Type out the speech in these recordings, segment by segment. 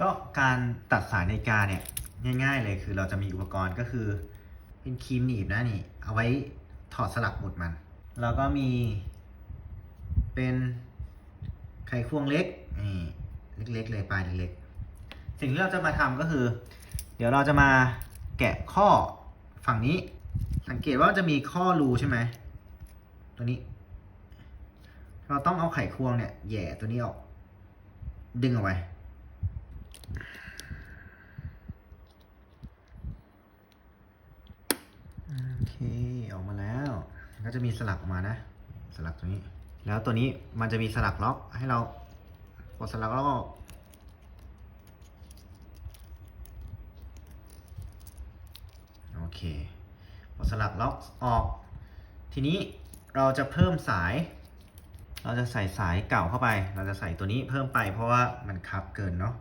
ก็การตัดสายนาฬิกาเนี่ยง่าย ๆ เลยคือเราจะมีอุปกรณ์ก็คือ เป็นครีมหนีบนะนี่ เอาไว้ถอดสลักหมุดมัน แล้วก็มี เป็นไขควงเล็กนี่เล็กๆเลยปลายเล็กๆสิ่งที่เราจะมาทำก็คือ เดี๋ยวเราจะมาแกะข้อฝั่งนี้ สังเกตว่าจะมีข้อรูใช่ไหมตัวนี้ เราต้องเอาไขควงเนี่ยแย่ตัวนี้ออก ดึงเอาไว้ เคออกมาแล้วก็จะมีสลักออกมานะ สลักตัวนี้ แล้วตัวนี้มันจะมีสลักล็อกให้เรากดสลักล้วก็โอเคพอสลักล็อกออก ทีนี้เราจะเพิ่มสาย เราจะใส่สายเก่าเข้าไป เราจะใส่ตัวนี้เพิ่มไปเพราะว่ามันคับเกินเนาะ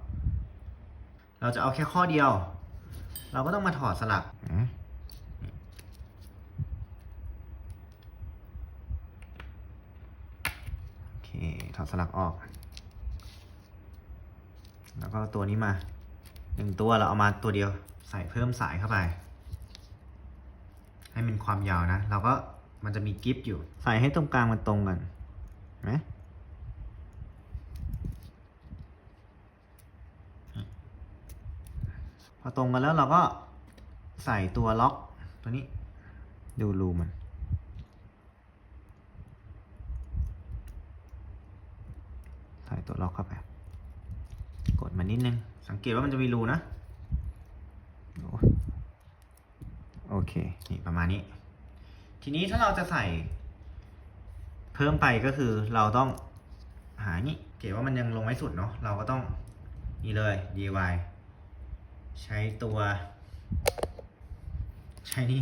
เราจะเอาแค่ข้อเดียว เราก็ต้องมาถอดสลักอืม โอเค ถอดสลักออก แล้วก็ตัวนี้มาหนึ่งตัวเราเอามาตัวเดียวใส่เพิ่มสายเข้าไป ให้มันความยาวนะ เราก็มันจะมีกิฟต์อยู่ ใส่ให้ตรงกลางมันตรงกันนไหมพอตรงกันแล้วเราก็ใส่ตัวล็อกตัวนี้ ดูรูมัน ส่ตัวล็อกเข้าไป กดมันนิดนึง สังเกตว่ามันจะมีรูนะโอ้โอเค นี่ประมาณนี้ ทีนี้ถ้าเราจะใส่ เพิ่มไปก็คือเราต้องหานี่เกตว่ามันยังลงไม่สุดเนาะ เราก็ต้องนี่เลย DIY ใช้ตัว ใช้นี่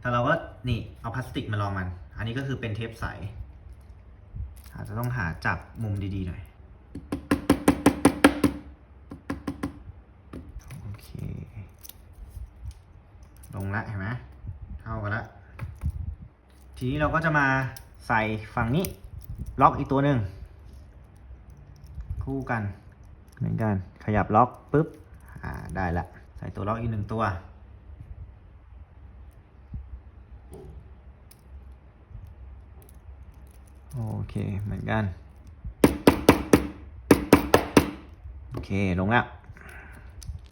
แต่เราก็นี่เอาพลาสติกมาลองมัน อันนี้ก็คือเป็นเทปใส อาจจะต้องหาจับมุมดีๆหน่อยโอเค ลงละเห็นไหมเท่ากันละทีนี้เราก็จะมาใส่ฝั่งนี้ ล็อกอีกตัวหนึ่งคู่กันเหมือนกันขยับล็อกปุ๊บอ่าได้ละใส่ตัวล็อกอีกหนึ่งตัว โอเคเหมือนกัน โอเคลงแล้ว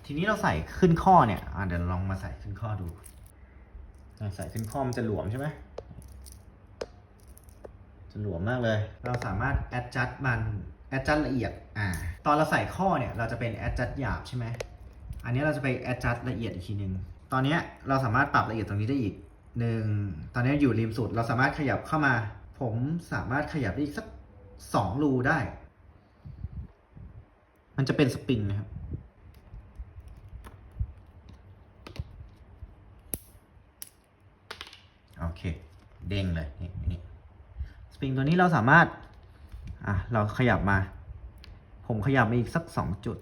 ทีนี้เราใส่ขึ้นข้อเนี่ยอะเดี๋ยวลองมาใส่ขึ้นข้อดูอะใส่ขึ้นข้อมันจะหลวมใช่ไหมจะหลวมมากเลย เราสามารถ adjust มัน adjust ละเอียด อ่า ตอนเราใส่ข้อเนี่ย เราจะเป็น adjust หยาบใช่ไหม อันนี้เราจะไป adjust ละเอียดอีกทีนึงตอนนี้เราสามารถปรับละเอียดตรงนี้ได้อีกหนึ่ง ตอนนี้อยู่ริมสุด เราสามารถขยับเข้ามา ผมสามารถขยับได้อีกสักสองรูได้ มันจะเป็นสปริงนะครับ โอเค เด้งเลย นี่นี่สปริงตัวนี้เราสามารถ อะ เราขยับมา ผมขยับมาอีกสักสองจุด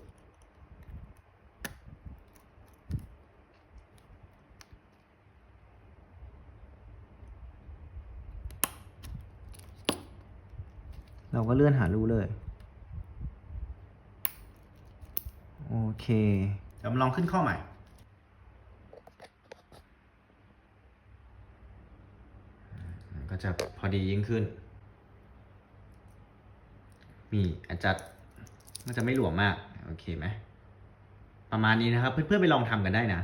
เราก็เลื่อนหารูเลย โอเคเดี๋ยวมาลองขึ้นข้อใหม่ ก็จะพอดียิ่งขึ้น มีอาจัดก็จะไม่หลวมมาก โอเคไหม ประมาณนี้นะครับ เพื่อนๆไปลองทำกันได้นะ